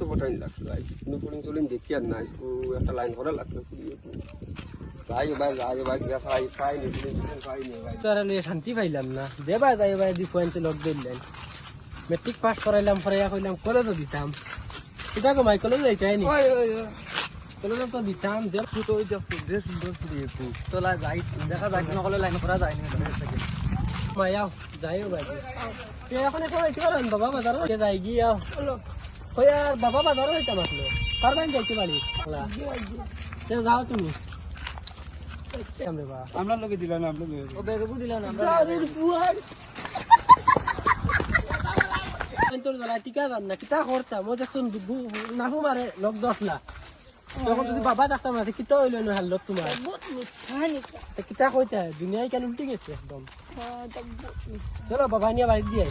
তো ফটাইন লাগল চলিন দেখি আর না একটা লাইন লাগল শান্তি পাইলাম না। দেবা যাই ভাই দি পয়েন্ট লক দিলেন। মেট্রিক পাস করাইলাম ফরাইয়া কইলাম কলেজও দিতাম। এটা কো মাই কলেজ যাইতাই নি কলেজও তো দিতাম তো সুন্দর দেখা যাক নকলে লাইন করা যায় নি। যাইও ভাই তে এখন এখন যাইতে পারেন বাবা বাজার কে যাই গিয়া ওই আর বাবা বাজার যাইতাম আসলো পারবেন যাইতে পারি যাও তুমি। আমরা লোকে দিলাম না আমরা ও বেগবু দিলাম আমরা তোর দ্বারা টিকা যান না কিতা করতাম ও দেখুন নাহু মারে লগ দশলা তখন যদি বাবা থাকতাম না কিতা হইল না হাল্ল তোমার? কিতা কইতা দুনিয়ায় কেন উল্টে গেছে একদম? চলো বাবা নিয়ে বাড়ি দিয়ে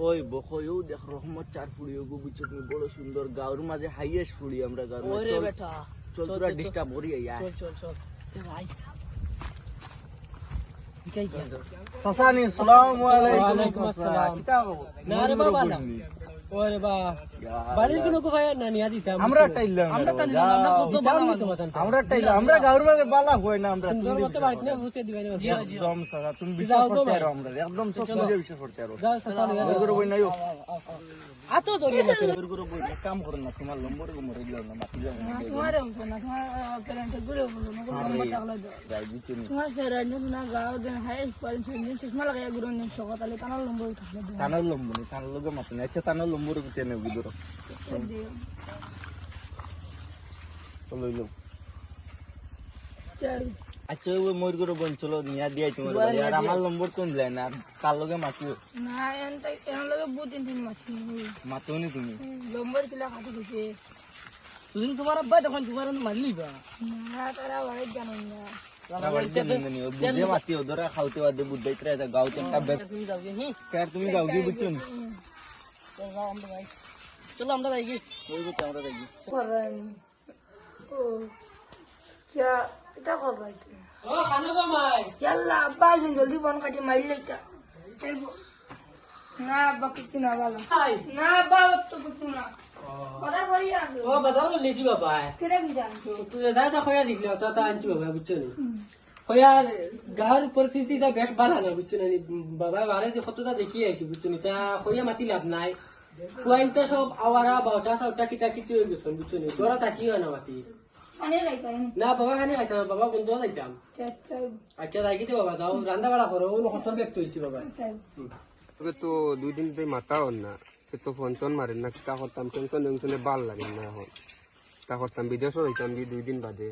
ওই বকয়ও দেখ রহমত চার ফুড়ি গো বুঝছ তুমি বড় সুন্দর গাঁর মাঝে হাইয়েস্ট ফুড়ি আমরা গাঁর ওরে বেটা চল তোরা ডিস্টার্ব করি ইয়া চল চল চল। চল আই ঠিকাই গিয়া সাসানি আসসালামু ওয়ালাইকুম আসসালাম। না রে বাবা না। ওরে বা। বাড়ির কোনো কোথায় না নিয়া দিতাম আমরা টাইলাম। আমরা টাইলাম আমরা কত বাবা তোমার আমরা টাইলাম। আমরা গাঁর মাঝে বালা না আমরা সুন্দর মতো বাড়িতে নিয়ে বসে দিবাই একদম সারা তুমি বিশ্বাস করতে ভাই। আমরা একদম সব মজা বিশ্বাস করতে পারো। যাও সকালে বের করে বই নাইও আতো ধরিয়ে না বের করে বই কাম করো না তোমার লম্বর গো মরে গেল না মাটি যাও না যাই দিতে নি। তানার লম্বর নি তানার লগে মাটি না আচ্ছা তানার লম্বর গো তেনে বিদুর তো লইলো আচ্ছা ওই ময়ূর করে বোন চলো নিয়া দিয়াই তোমার বাড়ি। আর আমার নম্বর তো দিলাই না আর তার লগে মাতিও মাতিও নি তুমি সুদিন তোমার আব্বা তখন তোমার মারলি বা তারা বাড়ি জানি না নি, ও বুঝে মাতিও ধরা খালতে বাদে বুঝাই ত্রে যা গাও চেষ্টা কি চল আমরা যাই চলো আমরা যাই ওই বুঝতে আমরা দেখি ও খানো গো মাই yalla abba sun joldi bon kati mari leka na abba kituna wala হাই na abba wattu kituna কথা বলি আসো ও বাজার লেছি বাবা কেরে বিজান তুই দাদা খয়া দিখলে তো তা আনছি বাবা বুঝছ নি গাঁর পরিস্থিতিটা বেশ ভালো না বুঝছ নি বাবা বারে যে কতটা দেখি আইছি বুঝছ নি তা খয়া মাতি লাভ নাই। ফুয়াইনটা সব আওয়ারা বাউটা সাউটা কিতা কিতি হয়ে গেছে বুঝছ নি তোরা তাকি হয় না মাতি? নি বাবা খানি খাইতাম বাবা বন্ধু যাইতাম আচ্ছা যাই গিয়ে বাবা যাও। রান্না বাড়া করো ও কত ব্যক্ত হয়েছি বাবা। তোকে তো দুই দিন তুই মাতা হন না। তো ফোন টোন মারেন না তা করতাম টেনশন টেনশনে ভালো লাগে না এখন। তা করতাম, বিদেশও রইতাম দি দুই দিন বাদে।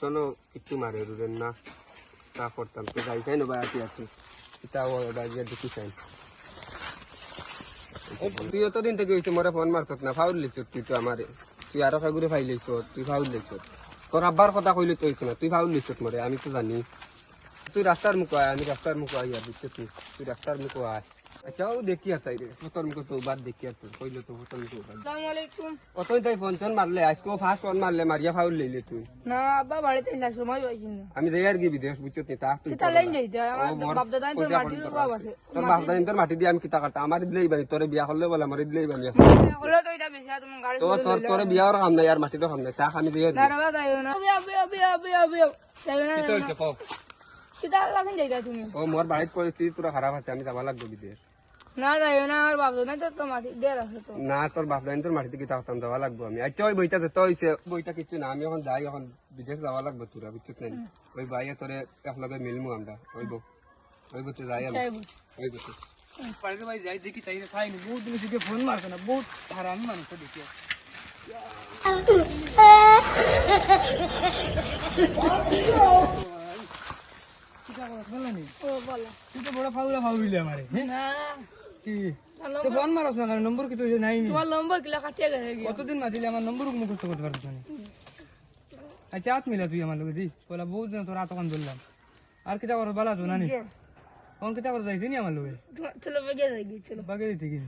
টোনও কিচ্ছু মারে রুদেন না, তা করতাম। তো যাই চাই না আছি আছি। বাজিয়ে দেখি চাই। তুই অতদিন থেকে হইতে মরে ফোন মারছত না, ফাউল লিছ তুই তো আমারে। তুই আরও কাগুরে ফাইল লিছ তুই ফাউল লিছ তোর আব্বার কথা কইলে তো হইতো না, তুই ফাউল লিছ মরে, আমি তো জানি। তুই রাস্তার মুখ আয়, আমি রাস্তার মুখ আই আর তুই। তুই রাস্তার মুখ আয়। আচ্ছা ও দেখি আর তাই রে বাদ দেখি আর তুই কইলে তো ফটোর মুখ আসসালামু আলাইকুম অতই তাই ফোন মারলে আজকেও ফার্স্ট ফোন মারলে মারিয়া ফাউল লইলে তুই। না আব্বা বাড়িতে না সময় পাইছি না। আমি যাই আর কি বিদেশ তা তুই লাইন আমার বাপ দাদা তো তোর আছে। তোর বাপ তোর মাটি দিয়ে আমি কিতা করতাম আমার দিলেই বানি তোরে বিয়া করলে বলে আমার দিলেই বানি হলো তো এটা বেশি তুমি গাড়ি তো তোর তোরে বিয়ার কাম নাই আর মাটিরও কাম নাই তা আমি দিয়ে না না বিয়া বিয়া বিয়া বিয়া বিয়া। তাই না হইছে লাগেন যাইতা তুমি। ও মোর বাড়ির পরিস্থিতি পুরো খারাপ আছে আমি যাবা লাগবো বিদেশ। না যাইও না আমার বাপ দাদা তো মাটি দের আছে তো। না তোর বাপ লাইন তোর মাটিতে কিতা করতাম যাওয়া লাগবো আমি। আচ্ছা ওই বইটা তো হইছে বইটা কিচ্ছু না আমি এখন যাই এখন বিদেশ যাওয়া লাগবো তোরা বুঝছিস না ওই বাইয়ে তোরে একলগে মিলমু আমরা ওই বউ। ওই বইতে যাই আমি। ওই বাড়িতে ভাই যাই দেখি তাই খাইনি বহুত দিন থেকে ফোন মারছে না বহুত হারান মানুষ দেখি। তুই তো বড় ফাউলা ফাউলি আমারে না। কি? তো ফোন মারস না নম্বর কি তুই নাই তোমার নম্বর কি লেখা টেলে হয়ে গিয়ে। কতদিন না দিলে আমার নম্বর মুখস্থ করতে পারছিস আচ্ছা হাত মিলা তুই আমার লগে দি বলা বহুত দিন তোর আতকান ধরলাম। আর কিতা করো বালা জোনা নি কোন কিতা করো যাইছিস আমার লগে? চলো বাগে যাই গি চলো। বাগে যাইতে কি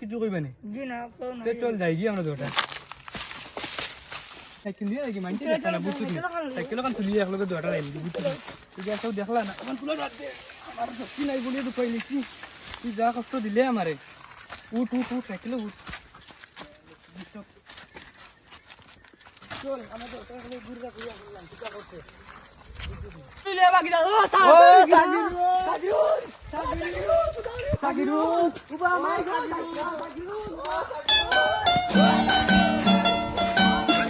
কিছু কইবা না? চল যাই গি আমরা দুটা সাইকেল না দেখলা শক্তি নাই বলে তো কইলি কি? তুই যা কষ্ট দিলে আমারে। উঠ উঠ উঠ সাইকেলে উঠ। চল আমাদের ঘুরতে ঘুরে আসলাম টিকা করতে সাকিরুল